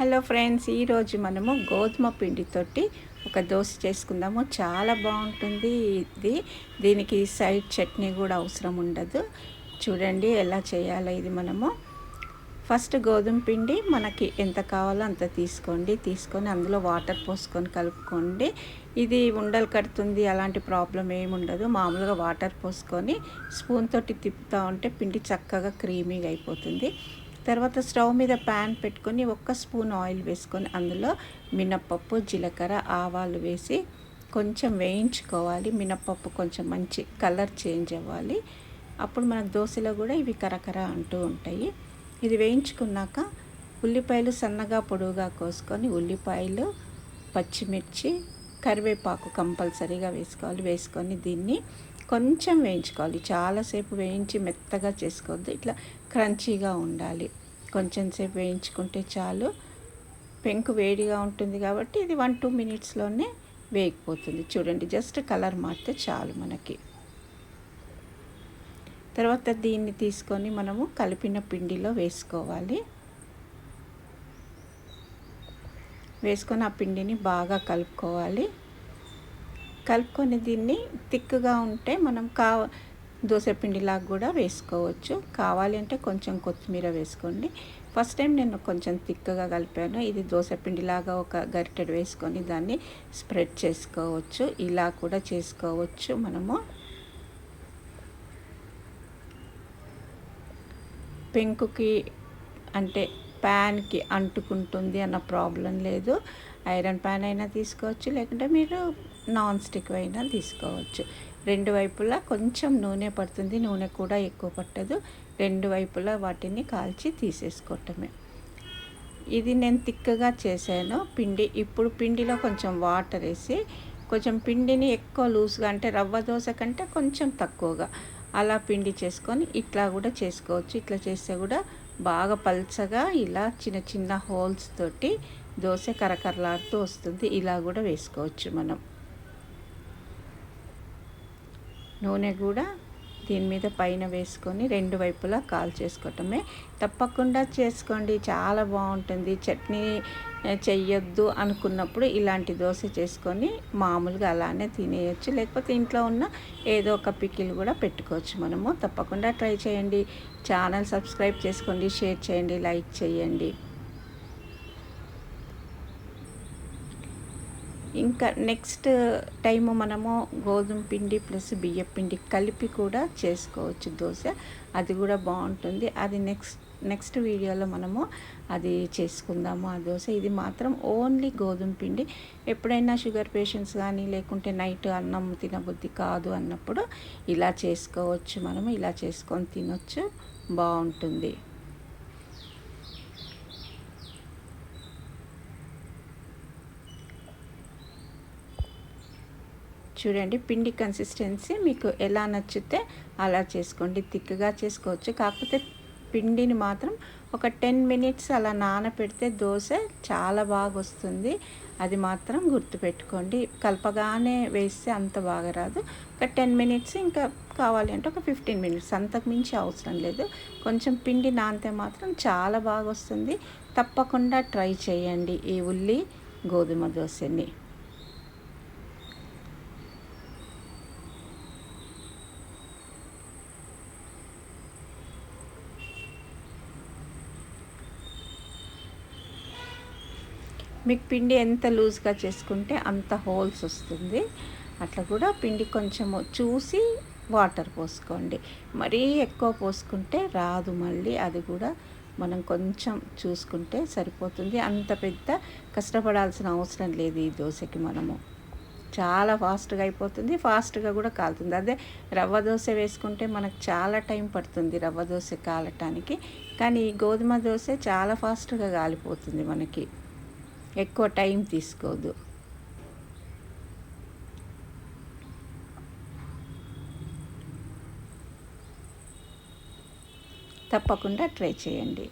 Hello friends ఈరోజు మనము గోధుమ పిండితోటి ఒక దోశ చేసుకుందాము. చాలా బాగుంటుంది ఇది. దీనికి సైడ్ చట్నీ కూడా అవసరం ఉండదు. చూడండి ఎలా చేయాలో ఇది మనము. ఫస్ట్ గోధుమ పిండి మనకి ఎంత కావాలో అంత తీసుకోండి. తీసుకొని అందులో వాటర్ పోసుకొని కలుపుకోండి. ఇది ఉండలు కడుతుంది అలాంటి ప్రాబ్లం ఏమి ఉండదు. మామూలుగా వాటర్ పోసుకొని స్పూన్ తోటి తిప్పుతూ ఉంటే పిండి చక్కగా క్రీమీగా అయిపోతుంది. తర్వాత స్టవ్ మీద ప్యాన్ పెట్టుకొని ఒక్క స్పూన్ ఆయిల్ వేసుకొని అందులో మినప్పప్పు జీలకర్ర ఆవాలు వేసి కొంచెం వేయించుకోవాలి. మినప్పప్పు కొంచెం మంచి కలర్ చేంజ్ అవ్వాలి. అప్పుడు మనకు దోశలో కూడా ఇవి కరకర అంటూ ఉంటాయి. ఇది వేయించుకున్నాక ఉల్లిపాయలు సన్నగా పొడువుగా కోసుకొని ఉల్లిపాయలు పచ్చిమిర్చి కరివేపాకు కంపల్సరీగా వేసుకోవాలి. వేసుకొని దీన్ని కొంచెం వేయించుకోవాలి. చాలాసేపు వేయించి మెత్తగా చేసుకోవద్దు. ఇట్లా క్రంచీగా ఉండాలి. కొంచెం సేపు వేయించుకుంటే చాలు. పెంకు వేడిగా ఉంటుంది కాబట్టి ఇది వన్ టూ మినిట్స్లోనే వేగిపోతుంది. చూడండి జస్ట్ కలర్ మారితే చాలు మనకి. తర్వాత దీన్ని తీసుకొని మనము కలిపిన పిండిలో వేసుకోవాలి. వేసుకొని ఆ పిండిని బాగా కలుపుకోవాలి. కలుపుకొని దీన్ని థిక్గా ఉంటే మనం కా దోశపిండిలాగా కూడా వేసుకోవచ్చు. కావాలి అంటే కొంచెం కొత్తిమీర వేసుకోండి. ఫస్ట్ టైం నేను కొంచెం థిక్గా కలిపాను. ఇది దోశపిండిలాగా ఒక గరిటెడు వేసుకొని దాన్ని స్ప్రెడ్ చేసుకోవచ్చు. ఇలా కూడా చేసుకోవచ్చు మనము. పెంకుకి అంటే ప్యాన్కి అంటుకుంటుంది అన్న ప్రాబ్లం లేదు. ఐరన్ ప్యాన్ అయినా తీసుకోవచ్చు. లేకుంటే మీరు నాన్ స్టిక్ అయినా తీసుకోవచ్చు. రెండు వైపులా కొంచెం నూనె పడుతుంది. నూనె కూడా ఎక్కువ పట్టదు. రెండు వైపులా వాటిని కాల్చి తీసేసుకోవటమే. ఇది నేను తిక్కగా చేశాను. పిండి ఇప్పుడు పిండిలో కొంచెం వాటర్ వేసి కొంచెం పిండిని ఎక్కువ లూజ్గా అంటే రవ్వ దోశ కంటే కొంచెం తక్కువగా అలా పిండి చేసుకొని ఇట్లా కూడా చేసుకోవచ్చు. ఇట్లా చేస్తే కూడా బాగా పల్చగా ఇలా చిన్న చిన్న హోల్స్ తోటి దోశ కరకరలాడుతూ వస్తుంది. ఇలా కూడా వేసుకోవచ్చు మనం. నూనె కూడా దీని మీద పైన వేసుకొని రెండు వైపులా కాల్ చేసుకోవటమే. తప్పకుండా చేసుకోండి. చాలా బాగుంటుంది. చట్నీ చెయ్యొద్దు అనుకున్నప్పుడు ఇలాంటి దోశ చేసుకొని మామూలుగా అలానే తినేయచ్చు. లేకపోతే ఇంట్లో ఉన్న ఏదో ఒక పికిల్ కూడా పెట్టుకోవచ్చు మనము. తప్పకుండా ట్రై చేయండి. ఛానల్ సబ్స్క్రైబ్ చేసుకోండి. షేర్ చేయండి. లైక్ చేయండి. ఇంకా నెక్స్ట్ టైము మనము గోధుమ పిండి ప్లస్ బియ్యం పిండి కలిపి కూడా చేసుకోవచ్చు దోశ. అది కూడా బాగుంటుంది. అది నెక్స్ట్ నెక్స్ట్ వీడియోలో మనము అది చేసుకుందాము ఆ దోశ. ఇది మాత్రం ఓన్లీ గోధుమ పిండి. ఎప్పుడైనా షుగర్ పేషెంట్స్ కానీ లేకుంటే నైట్ అన్నం తినబుద్ధి కాదు అన్నప్పుడు ఇలా చేసుకోవచ్చు మనము. ఇలా చేసుకొని తినొచ్చు. బాగుంటుంది. చూడండి పిండి కన్సిస్టెన్సీ మీకు ఎలా నచ్చితే అలా చేసుకోండి. థిక్గా చేసుకోవచ్చు. కాకపోతే పిండిని మాత్రం ఒక టెన్ మినిట్స్ అలా నానపెడితే దోశ చాలా బాగా వస్తుంది అది మాత్రం గుర్తుపెట్టుకోండి. కలపగానే వేస్తే అంత బాగా రాదు. ఒక టెన్ మినిట్స్ ఇంకా కావాలి అంటే ఒక ఫిఫ్టీన్ మినిట్స్. అంతకు మించి అవసరం లేదు. కొంచెం పిండి నానితే మాత్రం చాలా బాగా వస్తుంది తప్పకుండా ట్రై చేయండి ఈ ఉల్లి గోధుమ దోశని. మీకు పిండి ఎంత లూజ్గా చేసుకుంటే అంత హోల్స్ వస్తుంది. అట్లా కూడా పిండి కొంచెము చూసి వాటర్ పోసుకోండి. మరీ ఎక్కువ పోసుకుంటే రాదు మళ్ళీ. అది కూడా మనం కొంచెం చూసుకుంటే సరిపోతుంది. అంత పెద్ద కష్టపడాల్సిన అవసరం లేదు ఈ దోశకి మనము. చాలా ఫాస్ట్గా అయిపోతుంది. ఫాస్ట్గా కూడా కాలుతుంది. అదే రవ్వ దోశ వేసుకుంటే మనకు చాలా టైం పడుతుంది రవ్వ దోశ కాలటానికి. కానీ ఈ గోధుమ దోశ చాలా ఫాస్ట్గా కాలిపోతుంది మనకి. ఎక్కువ టైం తీసుకోదు. తప్పకుండా ట్రై చేయండి.